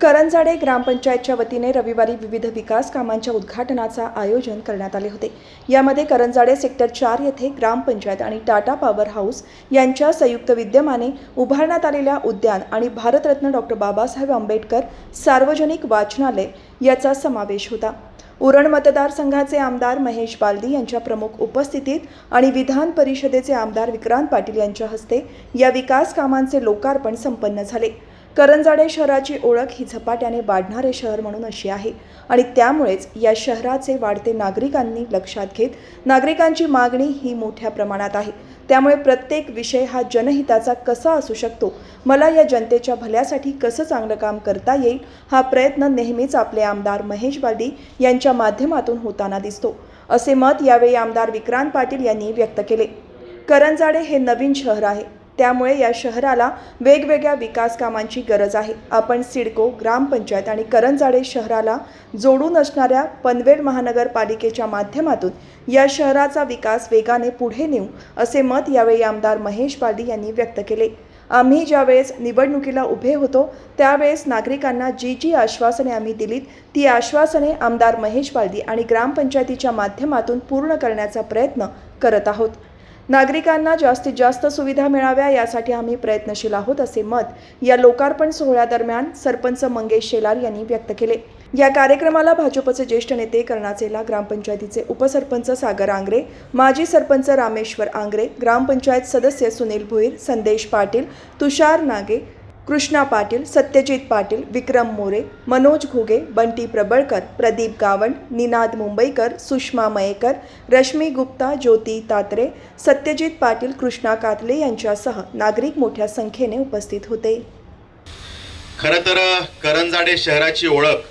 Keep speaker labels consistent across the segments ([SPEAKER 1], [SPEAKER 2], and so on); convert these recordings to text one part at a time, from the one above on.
[SPEAKER 1] करंजाडे ग्रामपंचायतच्या वतीने रविवारी विविध विकास कामांच्या उद्घाटनाचा आयोजन करण्यात आले होते. यामध्ये करंजाडे सेक्टर चार येथे ग्रामपंचायत आणि टाटा पॉवर हाऊस यांच्या संयुक्त विद्यमाने उभारण्यात आलेल्या उद्यान आणि भारतरत्न डॉक्टर बाबासाहेब आंबेडकर सार्वजनिक वाचनालय याचा समावेश होता. उरण मतदारसंघाचे आमदार महेश बालदी यांच्या प्रमुख उपस्थितीत आणि विधान परिषदेचे आमदार विक्रांत पाटील यांच्या हस्ते या विकास कामांचे लोकार्पण संपन्न झाले. करंजाडे शहराची ओळख ही झपाट्याने वाढणारे शहर म्हणून अशी आहे. आणि त्यामुळेच या शहराचे वाढते नागरिकांनी लक्षात घेत नागरिकांची मागणी ही मोठ्या प्रमाणात आहे. त्यामुळे प्रत्येक विषय हा जनहिताचा कसा असू शकतो? मला या जनतेच्या भल्यासाठी कसं चांगलं काम करता येईल? हा प्रयत्न नेहमीच आपले आमदार महेश बालदी यांच्या माध्यमातून होताना दिसतो. असे मत यावेळी आमदार विक्रांत पाटील यांनी व्यक्त केले. करंजाडे हे नवीन शहर आहे. त्यामुळे या शहराला वेगवेगळ्या विकास कामांची गरज आहे. आपण सिडको ग्रामपंचायत आणि करंजाडे शहराला जोडून असणाऱ्या पनवेल महानगरपालिकेच्या माध्यमातून या शहराचा विकास वेगाने पुढे नेऊ असे मत यावेळी आमदार महेश बालदी यांनी व्यक्त केले. आम्ही ज्यावेळेस निवडणुकीला उभे होतो त्यावेळेस नागरिकांना जी जी आश्वासने आम्ही दिलीत ती आश्वासने आमदार महेश बालदी आणि ग्रामपंचायतीच्या माध्यमातून पूर्ण करण्याचा प्रयत्न करत आहोत. नागरिकांना जास्तीत जास्त सुविधा मिळाव्या यासाठी आम्ही प्रयत्नशील आहोत असे मत या लोकार्पण सोहळ्यादरम्यान सरपंच मंगेश शेलार यांनी व्यक्त केले. या कार्यक्रमाला भाजपचे ज्येष्ठ नेते कर्णाचेला ग्रामपंचायतीचे उपसरपंच सागर आंग्रे माजी सरपंच रामेश्वर आंग्रे ग्रामपंचायत सदस्य सुनील भोईर संदेश पाटील तुषार नागे कृष्णा पाटील सत्यजित पाटील विक्रम मोरे मनोज घुगे बंटी प्रबळकर प्रदीप गावंड निनाद मुंबईकर सुषमा मयेकर रश्मी गुप्ता ज्योती तात्रे सत्यजित पाटील कृष्णा कातले यांच्यासह नागरिक मोठ्या संख्येने उपस्थित होते.
[SPEAKER 2] खरं तर करंजाडे शहराची ओळख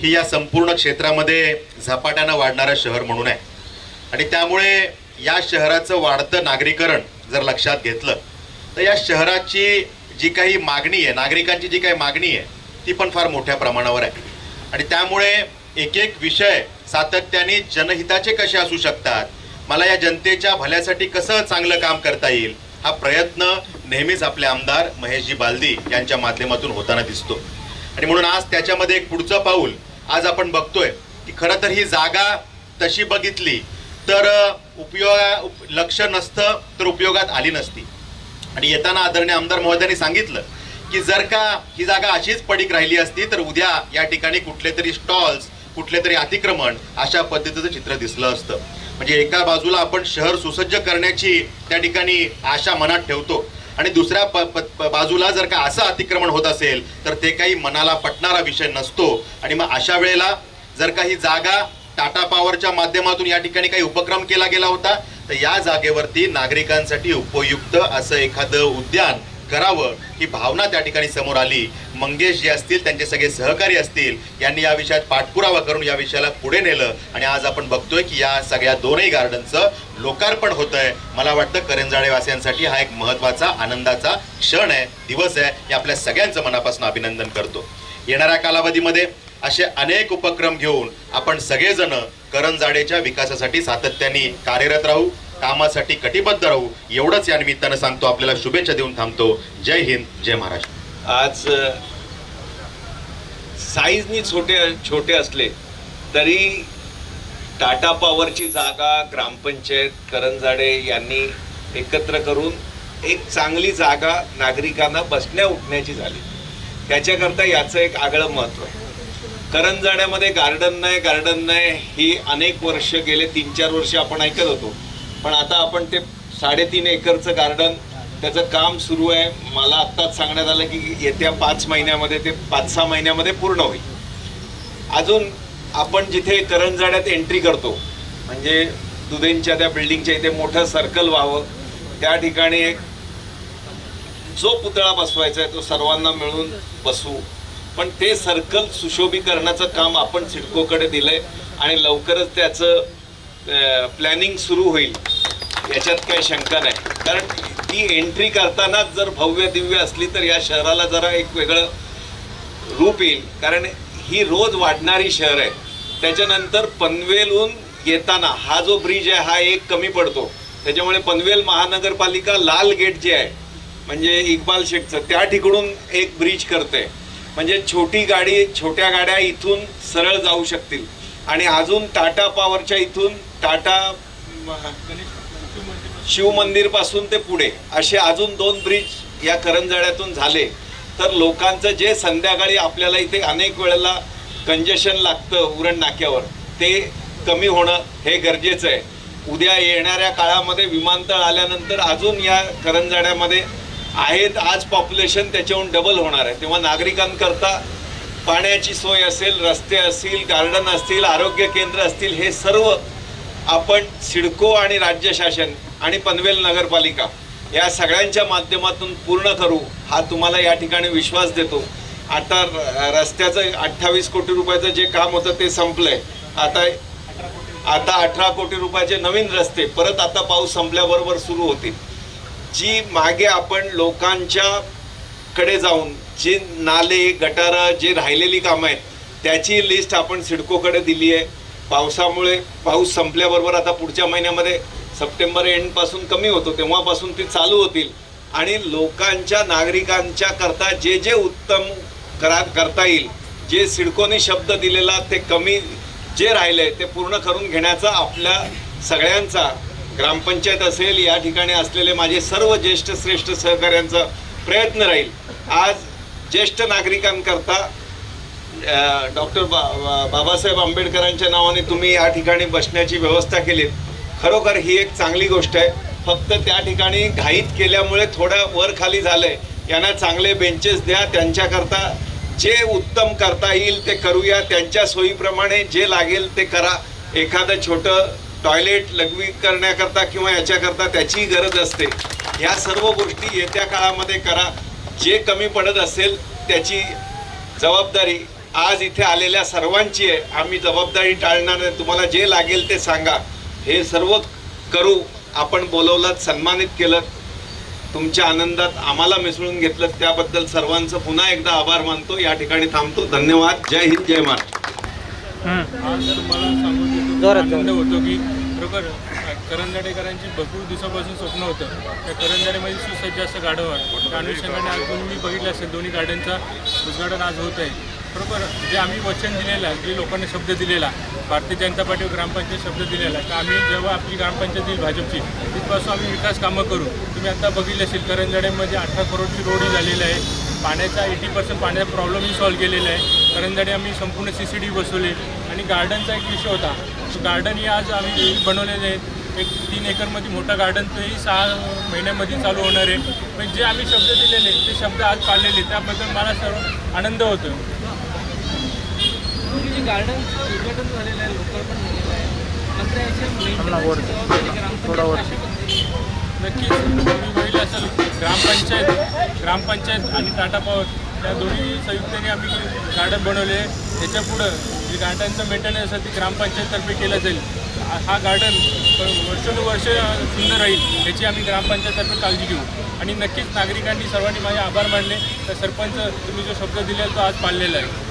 [SPEAKER 2] ही या संपूर्ण क्षेत्रामध्ये झपाट्यानं वाढणारं शहर म्हणून आहे. आणि त्यामुळे या शहराचं वाढतं नागरीकरण जर लक्षात घेतलं तर या शहराची जी काही मागणी आहे नागरिकांची जी काही मागणी आहे ती पण फार मोठ्या प्रमाणावर आहे. आणि त्यामुळे एक एक विषय सातत्याने जनहिताचे कसे असू शकतात मला या जनतेच्या भल्यासाठी कसं चांगलं काम करता येईल हा प्रयत्न नेहमीच आपले आमदार महेशजी बालदी यांच्या माध्यमातून होताना दिसतो. आणि म्हणून आज त्याच्यामध्ये एक पुढचं पाऊल आज आपण बघतोय की खरं तर ही जागा तशी बघितली तर उपयोगा उप- लक्ष नसतं तर उपयोगात आली नसती. आणि येताना आदरणीय आमदार महोदयांनी सांगितलं की जर का ही जागा अशीच पडीक राहिली असती तर उद्या या ठिकाणी कुठले तरी स्टॉल्स कुठले तरी अतिक्रमण अशा पद्धतीचं चित्र दिसलं असतं. म्हणजे एका बाजूला आपण शहर सुसज्ज करण्याची त्या ठिकाणी आशा मनात ठेवतो आणि दुसऱ्या प, प, प- बाजूला जर का असं अतिक्रमण होत असेल तर ते काही मनाला पटणारा विषय नसतो. आणि मग अशा वेळेला जर का ही जागा टाटा पॉवरच्या माध्यमातून या ठिकाणी काही उपक्रम केला गेला होता तर या जागेवरती नागरिकांसाठी उपयुक्त असं एखादं उद्यान करावं ही भावना त्या ठिकाणी समोर आली. मंगेश जे असतील त्यांचे सगळे सहकारी असतील यांनी या विषयात पाठपुरावा करून या विषयाला पुढे नेलं. आणि आज आपण बघतोय की या सगळ्या दोनही गार्डनचं लोकार्पण होत आहे मला वाटतं करंजाळेवासियांसाठी हा एक महत्त्वाचा आनंदाचा क्षण आहे दिवस आहे. हे आपल्या सगळ्यांचं मनापासून अभिनंदन करतो. येणाऱ्या कालावधीमध्ये असे अनेक उपक्रम घेऊन आपण सगळेजण करंजाडेच्या विकासासाठी सातत्याने कार्यरत राहू कामासाठी कटिबद्ध राहू एवढंच या निमित्तानं सांगतो. आपल्याला शुभेच्छा देऊन थांबतो. जय हिंद जय महाराष्ट्र.
[SPEAKER 3] आज साईजनी छोटे छोटे असले तरी टाटा पॉवरची जागा ग्रामपंचायत करंजाडे यांनी एकत्र करून एक चांगली जागा नागरिकांना बसण्या उठण्याची झाली. त्याच्याकरता याचं एक आगळं महत्त्व आहे. करंजाड्यामध्ये गार्डन नाही गार्डन नाही ही अनेक वर्ष गेले तीन चार वर्ष आपण ऐकत होतो. पण आता आपण ते साडेतीन एकरचं गार्डन त्याचं काम सुरू आहे. मला आत्ताच सांगण्यात आलं की येत्या पाच महिन्यामध्ये ते पाच सहा महिन्यामध्ये पूर्ण होईल. अजून आपण जिथे करंजाड्यात एंट्री करतो म्हणजे दुधेंच्या त्या बिल्डिंगच्या इथे मोठं सर्कल व्हावं त्या ठिकाणी एक जो पुतळा बसवायचा आहे तो सर्वांना मिळून बसवू पण ते सर्कल सुशोभीकरणाचं काम आपण सिडकोकडे दिलंय आणि लवकरच त्याचं प्लॅनिंग सुरू होईल. याच्यात काही शंका नाही. कारण ती एंट्री करतानाच जर भव्य दिव्य असली तर या शहराला जरा एक वेगळं रूप येईल. कारण ही रोज वाढणारी शहर आहे. त्याच्यानंतर पनवेलहून येताना हा जो ब्रिज आहे हा एक कमी पडतो. त्याच्यामुळे पनवेल महानगरपालिका लाल गेट जे आहे म्हणजे इक्बाल शेखचं त्या ठिकडून एक ब्रिज करते. म्हणजे छोटी गाडी छोट्या गाड्या इथून सरळ जाऊ शकतील. आणि अजून टाटा पॉवरच्या इथून टाटा शिव ते पुढे असे अजून दोन ब्रिज या करंजाड्यातून झाले. तर लोकांचं जे संध्याकाळी आपल्याला इथे अनेक वेळेला कंजेशन लागतं उरण नाक्यावर ते कमी होणं हे गरजेचं आहे. उद्या येणाऱ्या काळामध्ये विमानतळ आल्यानंतर अजून या करंजाड्यामध्ये आहेत. आज पॉप्युलेशन त्याच्याहून डबल होणार आहे. तेव्हा नागरिकांकरता पाण्याची सोय असेल रस्ते असतील गार्डन असतील आरोग्य केंद्र असतील हे सर्व आपण सिडको आणि राज्य शासन आणि पनवेल नगरपालिका या सगळ्यांच्या माध्यमातून पूर्ण करू हा तुम्हाला या ठिकाणी विश्वास देतो. आता र- रस्त्याचं अठ्ठावीस कोटी रुपयाचं जे काम होतं ते संपलंय. आता आता अठरा कोटी रुपयाचे नवीन रस्ते परत आता पाऊस संपल्याबरोबर सुरू होतील. जी मागे आपण लोकांच्या कडे जाऊन जे नाले गटारं जे राहिलेली कामं आहेत त्याची लिस्ट आपण सिडकोकडे दिली आहे. पावसामुळे पाऊस संपल्याबरोबर आता पुढच्या महिन्यामध्ये सप्टेंबर एंडपासून कमी होतो तेव्हापासून ती चालू होतील. आणि लोकांच्या नागरिकांच्या करता जे जे उत्तम करा करता येईल जे सिडकोने शब्द दिलेला ते कमी जे राहिले ते पूर्ण करून घेण्याचा आपल्या सगळ्यांचा ग्रामपंचायत असेल या ठिकाणी असलेले माझे सर्व ज्येष्ठ श्रेष्ठ सहकाऱ्यांचा प्रयत्न राहील. आज ज्येष्ठ नागरिकांकरता डॉक्टर बा बा- बाबासाहेब आंबेडकरांच्या नावाने तुम्ही या ठिकाणी बसण्याची व्यवस्था केलीत खरोखर ही एक चांगली गोष्ट आहे. फक्त त्या ठिकाणी घाईत केल्यामुळे थोडं वर खाली झालं आहे यांना चांगले बेंचेस द्या त्यांच्याकरता जे उत्तम करता येईल ते करूया. त्यांच्या सोयीप्रमाणे जे लागेल ते करा. एखादं छोटं टॉयलेट लघवी करण्याकरता किंवा याच्याकरता त्याचीही गरज असते. ह्या सर्व गोष्टी येत्या काळामध्ये करा. जे कमी पडत असेल त्याची जबाबदारी आज इथे आलेल्या सर्वांची आहे. आम्ही जबाबदारी टाळणार नाही. तुम्हाला जे लागेल ते सांगा. हे सर्व करू. आपण बोलवलं सन्मानित केलं. तुमच्या आनंदात आम्हाला मिसळून घेतलं. त्याबद्दल सर्वांचं पुन्हा एकदा आभार मानतो. या ठिकाणी थांबतो. धन्यवाद. जय हिंद जय महाराष्ट्र.
[SPEAKER 4] आनंद होतो की बरोबर करंजाडेकरांची भरपूर दिवसापासून स्वप्न होतं. त्या करंजाडेमध्ये सुसज्ज असं गार्डन आहे. त्या अनुषंगाने आज दोन्ही मी बघितलं असेल दोन्ही गार्डनचा उद्घाटन आज होत आहे. बरोबर जे आम्ही वचन दिलेलं आहे जे लोकांनी शब्द दिलेला भारतीय जनता पार्टी ग्रामपंचायत शब्द दिलेला आहे तर आम्ही जेव्हा आपली ग्रामपंचायत येईल भाजपची तिथपासून आम्ही विकास कामं करू. तुम्ही आता बघितलं असेल करंजाडेमध्ये अठरा करोडची रोडही झालेली आहे. पाण्याचा एटी पर्सेंट पाण्याचा प्रॉब्लेमही सॉल्व्ह केलेला आहे. करंजाडे आम्ही संपूर्ण सी सी डी बसवले आणि गार्डनचा एक विषय होता. तो गार्डनही आज आम्ही बनवलेले आहेत एक तीन एकरमध्ये मोठं गार्डन तेही सहा महिन्यामध्ये चालू होणार आहे. पण जे आम्ही शब्द दिलेले ते शब्द आज पाळलेले त्याबद्दल मला सर्व आनंद होतो
[SPEAKER 5] जे गार्डन उद्घाटन झालेलं आहे लोकार्पण झालेलं आहे. मात्र याच्या maintenance जबाबदारी ग्रामपंचायत शासनाची आहे.
[SPEAKER 4] नक्कीच तुम्ही बघितलं असेल ग्रामपंचायत ग्रामपंचायत आणि टाटा पॉवर. त्या दोन्ही संयुक्ताने आम्ही गार्डन बनवले. त्याच्या पुढं जे गार्डनचं मेंटेनन्स आहे ते ग्रामपंचायततर्फे केलं जाईल. हा- हा गार्डन वर्षानुवर्ष सुंदर राहील याची आम्ही ग्रामपंचायततर्फे काळजी घेऊ. आणि नक्कीच नागरिकांनी सर्वांनी माझे आभार मानले. तर सरपंच तुम्ही जो शब्द दिला तो आज पाळलेला आहे.